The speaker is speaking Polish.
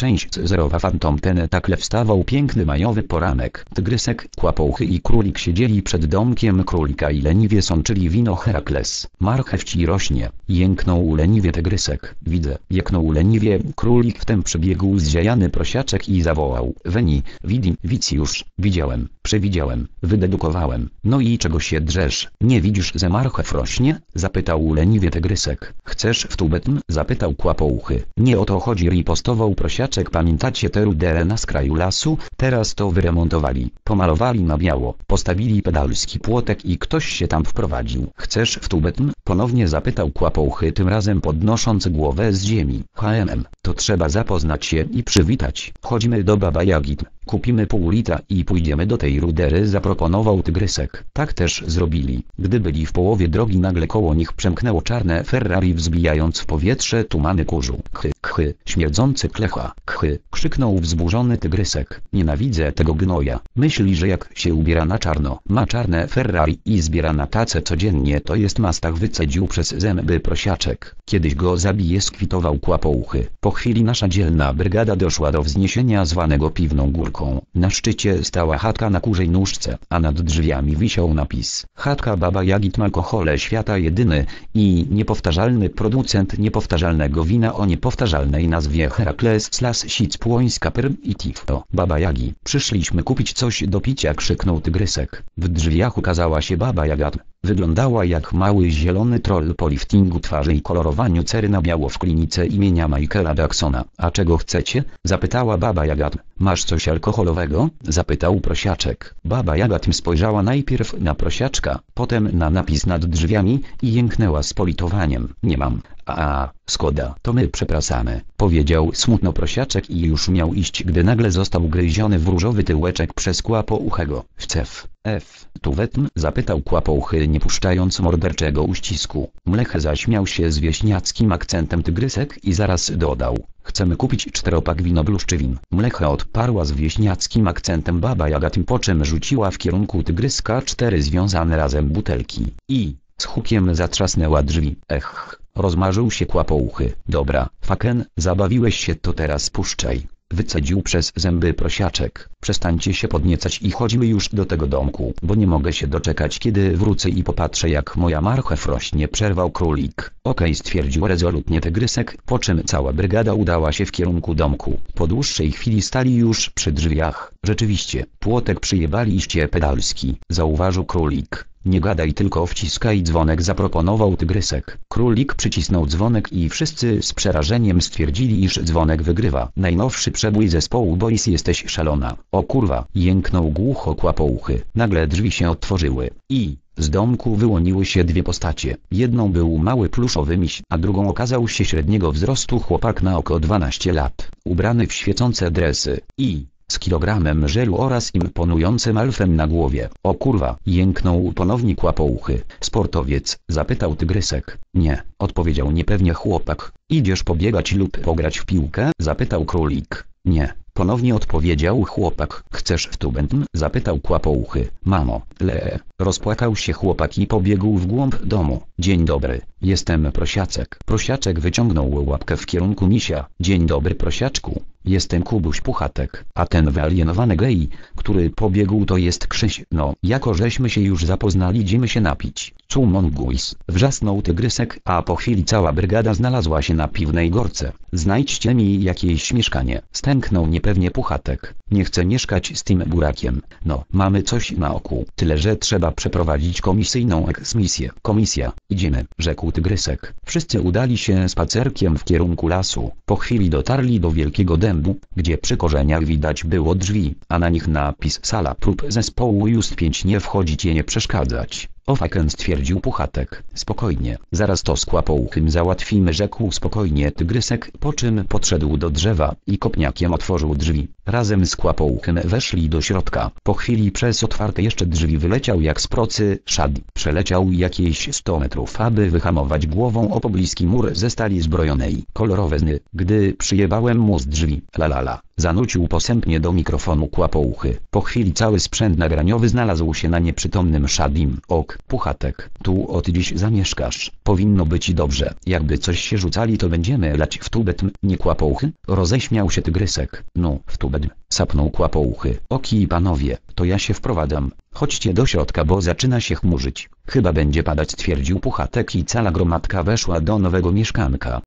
Część zerowa Phantom ten takle wstawał piękny majowy poranek. Tygrysek, kłapouchy i królik siedzieli przed domkiem królika i leniwie sączyli wino Herakles. Marchew ci rośnie. Jęknął leniwie tygrysek. Widzę. Jęknął leniwie. Królik wtem przybiegł zziajany prosiaczek i zawołał. Weni, widi, widz już. Widziałem. Przewidziałem. Wydedukowałem. No i czego się drzesz? Nie widzisz, że marchew rośnie? Zapytał leniwie tygrysek. Chcesz w tubetm? Zapytał kłapouchy. Nie o to chodzi ripostował prosiaczek. Pamiętacie tę ruderę na skraju lasu? Teraz to wyremontowali. Pomalowali na biało. Postawili pedalski płotek i ktoś się tam wprowadził. Chcesz w tubetm? Ponownie zapytał kłapouchy tym razem podnosząc głowę z ziemi. HMM, to trzeba zapoznać się i przywitać. Chodźmy do Baba Jagid. Kupimy pół lita i pójdziemy do tej rudery zaproponował tygrysek. Tak też zrobili. Gdy byli w połowie drogi nagle koło nich przemknęło czarne Ferrari wzbijając w powietrze tumany kurzu. Kchy, kchy, śmierdzący klecha, kchy, krzyknął wzburzony tygrysek. Nienawidzę tego gnoja. Myśli, że jak się ubiera na czarno, ma czarne Ferrari i zbiera na tacę codziennie to jest mastach wycedził przez zęby prosiaczek. Kiedyś go zabije skwitował kłapouchy. Po chwili nasza dzielna brygada doszła do wzniesienia zwanego piwną górką. Na szczycie stała chatka na kurzej nóżce, a nad drzwiami wisiał napis. Chatka Baba Jagit Alkohole Świata jedyny i niepowtarzalny producent niepowtarzalnego wina o niepowtarzalnej nazwie Herakles Slas Sic Płońska Pr i Tifto. Baba Jagi, przyszliśmy kupić coś do picia krzyknął tygrysek. W drzwiach ukazała się Baba Jagat. Wyglądała jak mały zielony troll po liftingu twarzy i kolorowaniu cery na biało w klinice imienia Michaela Jacksona. A czego chcecie? Zapytała baba Jagat. Masz coś alkoholowego? Zapytał prosiaczek. Baba Jagat spojrzała najpierw na prosiaczka, potem na napis nad drzwiami i jęknęła z politowaniem. Nie mam. A, skoda, to my przepraszamy, powiedział smutno prosiaczek i już miał iść, gdy nagle został gryziony w różowy tyłeczek przez kłapouchego. Wcew. F. Tu wetm? zapytał kłapouchy nie puszczając morderczego uścisku. Mlech zaśmiał się z wieśniackim akcentem tygrysek i zaraz dodał. Chcemy kupić czteropak wino bluszczywin. Mlecha odparła z wieśniackim akcentem baba Jagatim po czym rzuciła w kierunku tygryska cztery związane razem butelki. I, z hukiem zatrzasnęła drzwi. Ech. Rozmarzył się kłapouchy. Dobra, faken, zabawiłeś się to teraz puszczaj. Wycedził przez zęby prosiaczek. Przestańcie się podniecać i chodźmy już do tego domku, bo nie mogę się doczekać kiedy wrócę i popatrzę jak moja marchew rośnie przerwał królik. Okej stwierdził rezolutnie tygrysek, po czym cała brygada udała się w kierunku domku. Po dłuższej chwili stali już przy drzwiach. Rzeczywiście, płotek przyjebaliście pedalski, zauważył królik. Nie gadaj tylko wciskaj dzwonek zaproponował tygrysek. Królik przycisnął dzwonek i wszyscy z przerażeniem stwierdzili iż dzwonek wygrywa. Najnowszy przebój zespołu Boys jesteś szalona. O kurwa, jęknął głucho kłapouchy. Nagle drzwi się otworzyły. I... Z domku wyłoniły się dwie postacie. Jedną był mały pluszowy miś, a drugą okazał się średniego wzrostu chłopak na oko 12 lat, ubrany w świecące dresy. I z kilogramem żelu oraz imponującym alfem na głowie. O kurwa, jęknął ponownie kłapouchy. Sportowiec, zapytał tygrysek. Nie, odpowiedział niepewnie chłopak. Idziesz pobiegać lub pograć w piłkę? Zapytał królik. Nie, ponownie odpowiedział chłopak. Chcesz w tubentm? Zapytał kłapouchy. Mamo, le. Rozpłakał się chłopak i pobiegł w głąb domu. Dzień dobry, jestem prosiaczek. Prosiaczek wyciągnął łapkę w kierunku misia. Dzień dobry prosiaczku. Jestem Kubuś Puchatek, a ten wyalienowany gej, który pobiegł to jest Krzyś. No, jako żeśmy się już zapoznali idziemy się napić. Monguis, wrzasnął tygrysek, a po chwili cała brygada znalazła się na piwnej gorce. Znajdźcie mi jakieś mieszkanie. Stęknął niepewnie Puchatek. Nie chcę mieszkać z tym burakiem. No, mamy coś na oku. Tyle, że trzeba przeprowadzić komisyjną eksmisję. Komisja, idziemy, rzekł tygrysek. Wszyscy udali się spacerkiem w kierunku lasu. Po chwili dotarli do wielkiego dębu, gdzie przy korzeniach widać było drzwi, a na nich napis sala prób zespołu Just 5 nie wchodzić i nie przeszkadzać. O faken stwierdził Puchatek. Spokojnie, zaraz to z kłapouchym załatwimy rzekł spokojnie tygrysek, po czym podszedł do drzewa i kopniakiem otworzył drzwi. Razem z kłapouchym weszli do środka. Po chwili przez otwarte jeszcze drzwi wyleciał jak z procy szad. Przeleciał jakieś 100 metrów, aby wyhamować głową o pobliski mur ze stali zbrojonej. Kolorowe zny, gdy przyjebałem mu z drzwi. Lalala. Zanucił posępnie do mikrofonu kłapouchy. Po chwili cały sprzęt nagraniowy znalazł się na nieprzytomnym Shadim. Ok, puchatek, tu od dziś zamieszkasz. Powinno być dobrze. Jakby coś się rzucali to będziemy lać w tubet, nie kłapouchy? Roześmiał się tygrysek. No, w tubet. Sapnął kłapouchy. Oki panowie, to ja się wprowadzam. Chodźcie do środka, bo zaczyna się chmurzyć. Chyba będzie padać, stwierdził Puchatek i cała gromadka weszła do nowego mieszkanka.